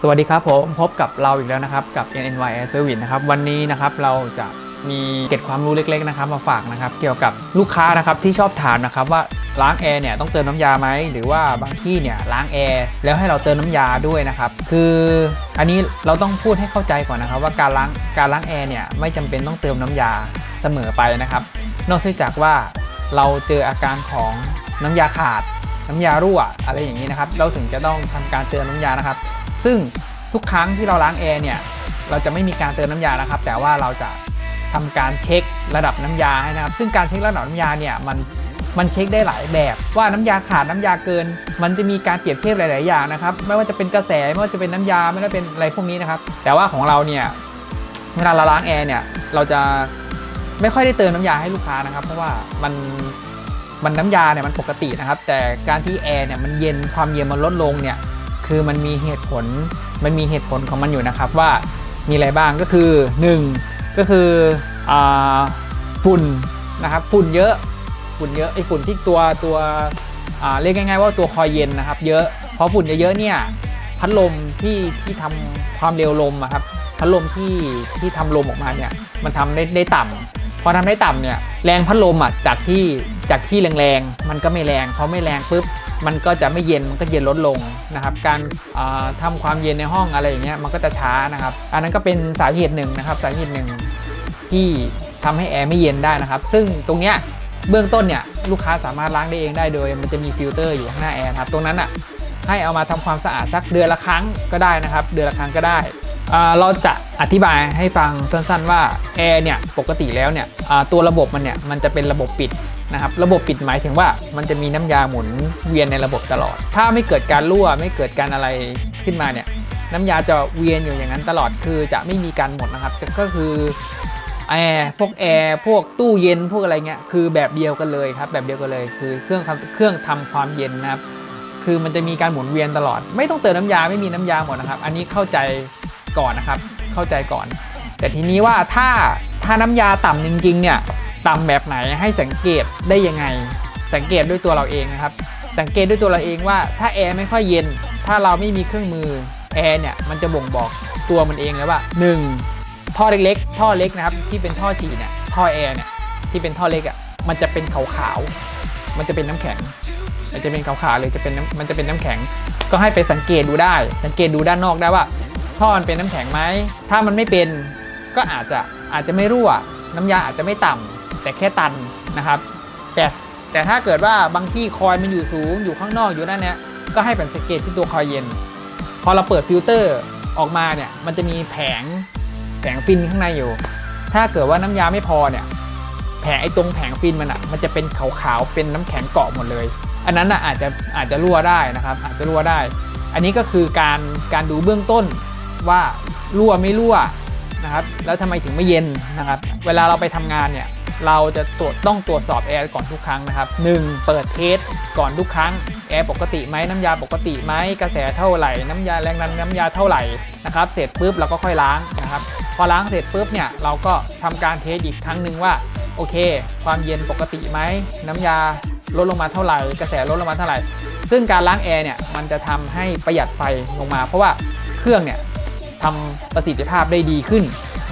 สวัสดีครับผมพบกับเราอีกแล้วนะครับกับ NNY Air Service นะครับวันนี้นะครับเราจะมีเก็ดความรู้เล็กๆนะครับมาฝากนะครับเกี่ยวกับลูกค้านะครับที่ชอบถามนะครับว่าล้างแอร์เนี่ยต้องเติมน้ำยาไหมหรือว่าบางที่เนี่ยล้างแอร์แล้วให้เราเติมน้ำยาด้วยนะครับคืออันนี้เราต้องพูดให้เข้าใจก่อนนะครับว่าการล้างการล้างแอร์เนี่ยไม่จำเป็นต้องเติมน้ำยาเสมอไปนะครับ นอกจากว่าเราเจออาการของน้ำยาขาด น้ำยารั่วอะไรอย่างนี้นะครับ เราถึงจะต้องทำการเติมน้ำยานะครับ ซึ่งทุกครั้งที่เราล้างแอร์เนี่ยเราจะไม่มีการเติมน้ำยานะครับ แต่ว่าเราจะทำการเช็คระดับน้ำยาให้นะครับ ซึ่งการเช็คระดับน้ำยาเนี่ยมันมันเช็คได้หลายแบบ ว่าน้ำยาขาดน้ำยาเกิน มันจะมีการเปรียบเทียบหลาย ๆ อย่างนะครับ ไม่ว่าจะเป็นกระแสไม่ว่าจะเป็นน้ำยาไม่ว่าจะเป็นอะไรพวกนี้นะครับ แต่ว่าของเราเนี่ยเวลาเราล้างแอร์เนี่ยเราจะไม่ค่อยได้เติมน้ำยาให้ลูกค้านะครับ เพราะว่ามันมันน้ำยาเนี่ยมันปกตินะครับ แต่การที่แอร์เนี่ยมันเย็นความเย็นมันลดลงเนี่ย คือมันมีเหตุผลมันมีเหตุผลของมันอยู่นะครับว่ามีอะไรบ้างก็คือ 1 ก็คืออฝุ่นนะครับฝุ่นเยอะฝุ่นเยอะไอ้ฝุ่นที่ตัวตัวเรียกง่ายๆว่าตัวคอยเย็นนะครับ เยอะเพราะฝุ่นเยอะๆเนี่ยพัดลมที่ที่ทำความเร็วลมครับพัดลมที่ที่ทำลมออกมาเนี่ยมันทำได้ได้ต่ำ อทำได้ต่ำเนี่ยแรงพัดลมอะจากที่จากที่แรงๆมันก็ไม่แรงพอไม่แรงปุ๊บมันก็จะไม่เย็นมันก็เย็นลดลงนะครับ การอ่าทำความเย็นในห้องอะไรอย่างเงี้ยมันก็จะช้านะครับ อันนั้นก็เป็นสาเหตุหนึ่งนะครับ สาเหตุหนึ่งที่ทำให้แอร์ไม่เย็นได้นะครับ ซึ่งตรงเนี้ยเบื้องต้นเนี่ยลูกค้าสามารถล้างได้เองได้โดย มันจะมีฟิลเตอร์อยู่ข้างหน้าแอร์นะครับตรงนั้นอะให้เอามาทำความสะอาดสักเดือนละครั้งก็ได้นะครับ เดือนละครั้งก็ได้ เราจะอธิบายให้ฟังสั้นๆว่าแอร์เนี่ยปกติแล้วเนี่ยตัวระบบมันเนี่ยมันจะเป็นระบบปิดนะครับระบบปิดหมายถึงว่ามันจะมีน้ำยาหมุนเวียนในระบบตลอด ถ้าไม่เกิดการรั่วไม่เกิดการอะไรขึ้นมาเนี่ยน้ำยาจะเวียนอยู่อย่างนั้นตลอดคือจะไม่มีการหมดนะครับก็ก็คือแอร์พวกแอร์พวกตู้เย็นพวกอะไรเงี้ยคือแบบเดียวกันเลยครับแบบเดียวกันเลยคือเครื่องทำเครื่องทำความเย็นนะครับคือมันจะมีการหมุนเวียนตลอด ไม่ต้องเติมน้ำยาไม่มีน้ำยาหมดนะครับ อันนี้เข้าใจ ก่อนนะครับ เข้าใจก่อน แต่ทีนี้ว่าถ้าถ้าน้ำยาต่ำจริงๆเนี่ยต่ำแบบไหนให้สังเกตได้ยังไง สังเกตด้วยตัวเราเองนะครับ สังเกตด้วยตัวเราเองว่าถ้าแอร์ไม่ค่อยเย็น ถ้าเราไม่มีเครื่องมือแอร์เนี่ยมันจะบ่งบอกตัวมันเองเลยว่า 1. ท่อเล็กๆ ท่อเล็กนะครับที่เป็นท่อฉีดเนี่ยท่อแอร์เนี่ยที่เป็นท่อเล็กอะมันจะเป็นขาวๆมันจะเป็นน้ำแข็ง มันจะเป็นขาวๆเลยจะเป็นมันจะเป็นน้ำแข็ง ก็ให้ไปสังเกตดูได้ สังเกตดูด้านนอกได้ว่า ท่อมันเป็นน้ำแข็งไหม ถ้ามันไม่เป็นก็อาจจะอาจจะไม่รั่ว น้ำยาอาจจะไม่ต่ำแต่แค่ตันนะครับ แต่แต่ถ้าเกิดว่าบางที่คอยมันอยู่สูงอยู่ข้างนอกอยู่นั่นเนี้ยก็ให้เป็นสังเกตที่ตัวคอยเย็น พอเราเปิดฟิลเตอร์ออกมาเนี่ยมันจะมีแผงแผงฟินข้างในอยู่ ถ้าเกิดว่าน้ำยาไม่พอเนี่ยแผงไอ้ตรงแผงฟินมันอะมันจะเป็นขาวๆเป็นน้ำแข็งเกาะหมดเลย อันนั้นอะอาจจะอาจจะรั่วได้นะครับ อาจจะรั่วได้ อันนี้ก็คือการการดูเบื้องต้น ว่ารั่วไม่รั่วนะครับ แล้วทำไมถึงไม่เย็นนะครับ เวลาเราไปทำงานเนี่ย เราจะตรวจต้องตรวจสอบแอร์ก่อนทุกครั้งนะครับ 1. เปิดเทสก่อนทุกครั้งแอร์ปกติไหมน้ำยาปกติไหมกระแสเท่าไหร่ น้ำยาแรงดันน้ำยาเท่าไหร่นะครับเสร็จปุ๊บเราก็ค่อยล้างนะครับ พอล้างเสร็จปุ๊บเนี่ยเราก็ทำการเทสอีกครั้งหนึ่งว่าโอเค ความเย็นปกติไหมน้ำยาลดลงมาเท่าไหร่ กระแสลดลงมาเท่าไหร่ ซึ่งการล้างแอร์เนี่ยมันจะทำให้ประหยัดไฟลงมา เพราะว่าเครื่องเนี่ย ทำประสิทธิภาพได้ดีขึ้น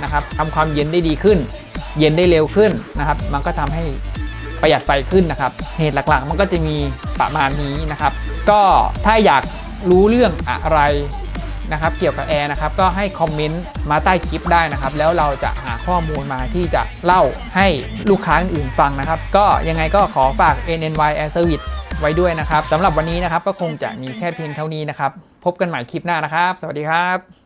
นะครับทำความเย็นได้ดีขึ้น เย็นได้เร็วขึ้นนะครับ มันก็ทำให้ประหยัดไฟขึ้นนะครับ เหตุหลักๆ มันก็จะมีประมาณนี้นะครับ ก็ถ้าอยากรู้เรื่องอะไรนะครับ เกี่ยวกับแอร์นะครับ ก็ให้คอมเมนต์มาใต้คลิปได้นะครับ แล้วเราจะหาข้อมูลมาที่จะเล่าให้ลูกค้าอื่นฟังนะครับ ก็ยังไงก็ขอฝาก NNY Air Service ไว้ด้วยนะครับสำหรับวันนี้นะครับก็คงจะมีแค่เพียงเท่านี้นะครับ พบกันใหม่คลิปหน้านะครับ สวัสดีครับ